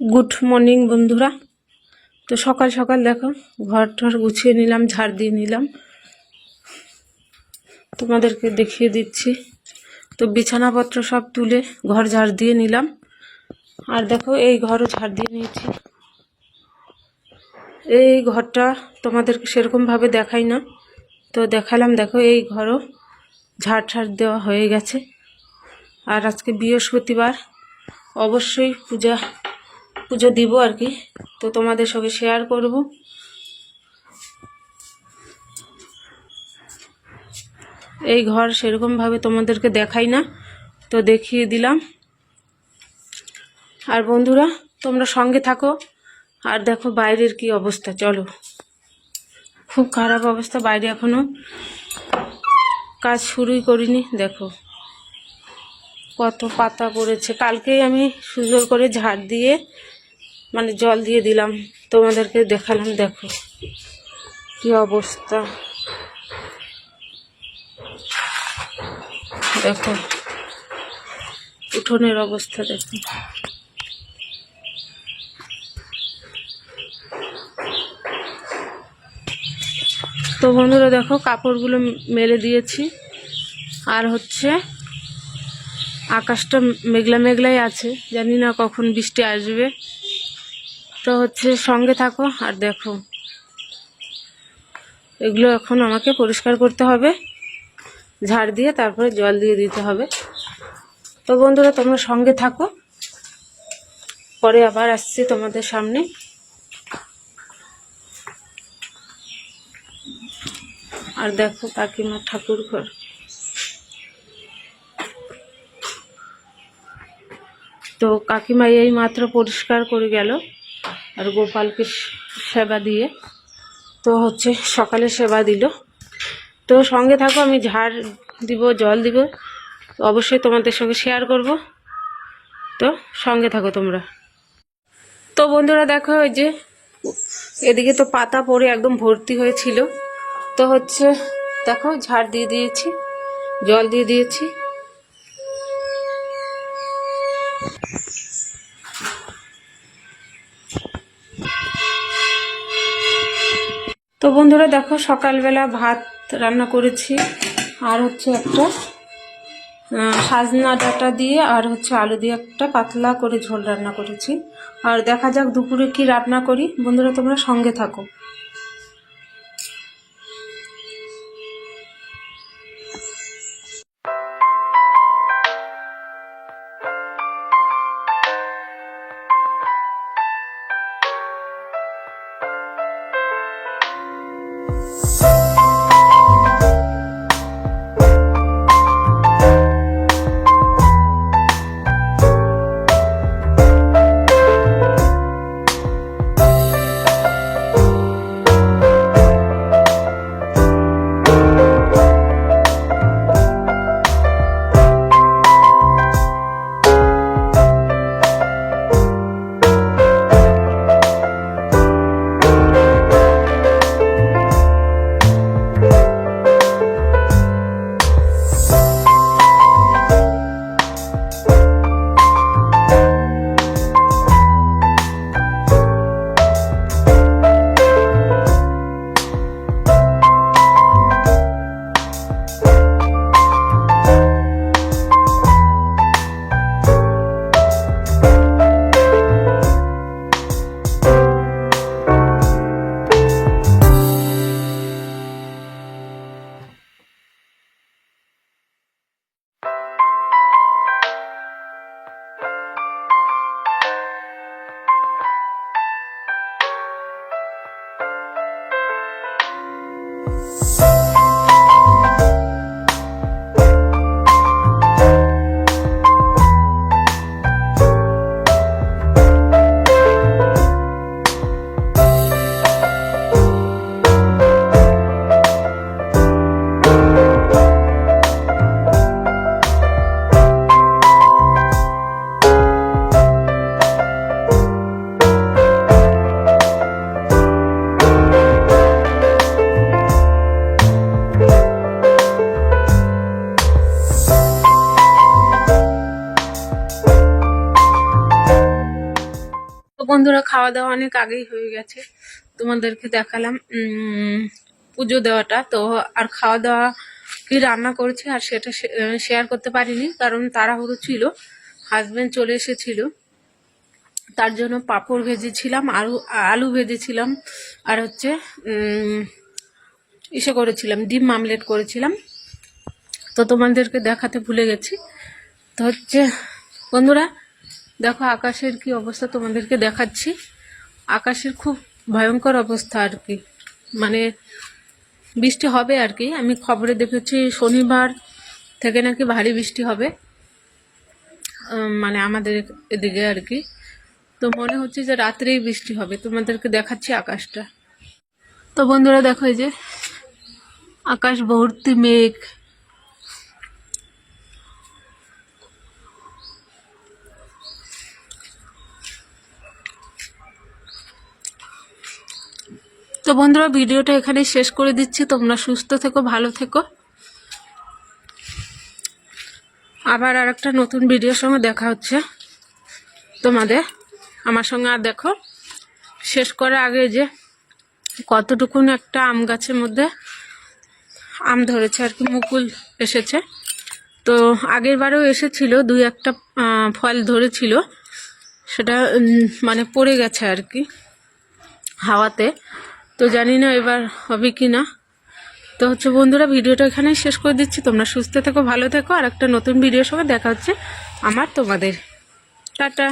Good morning বন্ধুরা। তো সকাল সকাল দেখো ঘর টর গুছিয়ে নিলাম, ঝাড় দিয়ে নিলাম। তোমাদেরকে দেখিয়ে দিচ্ছি। তো বিছানাপত্র সব তুলে ঘর ঝাড় দিয়ে নিলাম। আর দেখো, এই ঘরও ঝাড় দিয়ে নিয়েছি। এই ঘরটা তোমাদেরকে সেরকমভাবে দেখাই না। তো দেখালাম, দেখো, এই ঘরও ঝাড় ঝাড় দেওয়া হয়ে গেছে। আর আজকে বৃহস্পতিবার, অবশ্যই পূজা পুজো দিব আর কি। তো তোমাদের সঙ্গে শেয়ার করব। এই ঘর সেরকমভাবে তোমাদেরকে দেখাই না, তো দেখিয়ে দিলাম। আর বন্ধুরা, তোমরা সঙ্গে থাকো। আর দেখো বাইরের কি অবস্থা, চলো। খুব খারাপ অবস্থা বাইরে এখনও। কাজ শুরুই করিনি, দেখো। কত পাতা পড়েছে। কালকেই আমি সুন্দর করে ঝাড় দিয়ে মানে জল দিয়ে দিলাম। তোমাদেরকে দেখালাম, দেখো। কি অবস্থা। দেখো। উঠোনের অবস্থা, দেখো। তো বন্ধুরা, দেখো, কাপড়গুলো মেলে দিয়েছি। আর হচ্ছে, আকাশটা মেঘলা মেঘলাই আছে। জানি না কখন বৃষ্টি আসবে। তো হচ্ছে সঙ্গে থাকো, আর দেখো। এগুলো এখন আমাকে পরিষ্কার করতে হবে। ঝাড় দিয়ে তারপরে জল দিয়ে দিতে হবে। তো বন্ধুরা, তোমরা সঙ্গে থাকো। পরে আবার আসছি তোমাদের সামনে। আর দেখো কাকিমার ঠাকুর ঘর। তো কাকিমা এই মাত্র পরিষ্কার করে গেল। আর গোপালকে সেবা দিয়ে তো হচ্ছে সকালে সেবা দিল। তো সঙ্গে থাকো, আমি ঝাড় দিব, জল দিব। অবশ্যই তোমাদের সঙ্গে শেয়ার করব। তো সঙ্গে থাকো তোমরা। তো বন্ধুরা দেখো ওই যে এদিকে তো পাতা পড়ে একদম ভর্তি হয়েছিল। তো হচ্ছে দেখো, ঝাড় দিয়ে দিয়েছি, জল দিয়ে দিয়েছি। বন্ধুরা দেখো, সকালবেলা ভাত রান্না করেছি। আর হচ্ছে একটা সাজনা ডাটা দিয়ে আর হচ্ছে আলু দিয়ে একটা পাতলা করে ঝোল রান্না করেছি। আর দেখা যাক দুপুরে কি রান্না করি। বন্ধুরা তোমরা সঙ্গে থাকো। বন্ধুরা খাওয়া দাওয়া অনেক আগেই হয়ে গেছে। তোমাদেরকে দেখালাম পুজো দেওয়াটা। তো আর খাওয়া দাওয়া কি রান্না করেছি আর সেটা শেয়ার করতে পারিনি, কারণ তাড়াহুড়ো ছিল হাজব্যান্ড চলে এসেছিল। তার জন্য পাঁপড় ভেজেছিলাম, আলু আলু ভেজেছিলাম, আর হচ্ছে ইসে করেছিলাম, ডিম মামলেট করেছিলাম। তো তোমাদেরকে দেখাতে ভুলে গেছি। তো হচ্ছে, বন্ধুরা দেখো, আকাশের কি অবস্থা তোমাদেরকে দেখাচ্ছি। আকাশের খুব ভয়ঙ্কর অবস্থা আর কি। মানে বৃষ্টি হবে আর কি। আমি খবরে দেখেছি, শনিবার থেকে নাকি ভারী বৃষ্টি হবে মানে আমাদের এদিকে আর কি। তো মনে হচ্ছে যে রাত্রেই বৃষ্টি হবে। তোমাদেরকে দেখাচ্ছি আকাশটা। তো বন্ধুরা দেখো এই যে, আকাশ ভর্তি মেঘ। তো বন্ধুরা, ভিডিওটা এখানে শেষ করে দিচ্ছি। তোমরা সুস্থ থেকো, ভালো থেকো। আবার আর একটা নতুন ভিডিওর সঙ্গে দেখা হচ্ছে তোমাদের। আমার সঙ্গে আর দেখো, শেষ করার আগে যে কতটুকুন একটা আম গাছের মধ্যে আম ধরেছে আর কি, মুকুল এসেছে। তো আগের বারেও এসেছিল, দুই একটা ফল ধরেছিল। সেটা মানে পড়ে গেছে আর কি হাওয়াতে। তো জানি না এবার হবে কি না তো হচ্ছে বন্ধুরা, ভিডিওটা এখানেই শেষ করে দিচ্ছি। তোমরা সুস্থ থেকো, ভালো থেকো। আর একটা নতুন ভিডিওর সঙ্গে দেখা হচ্ছে আমার তোমাদের। টাটা।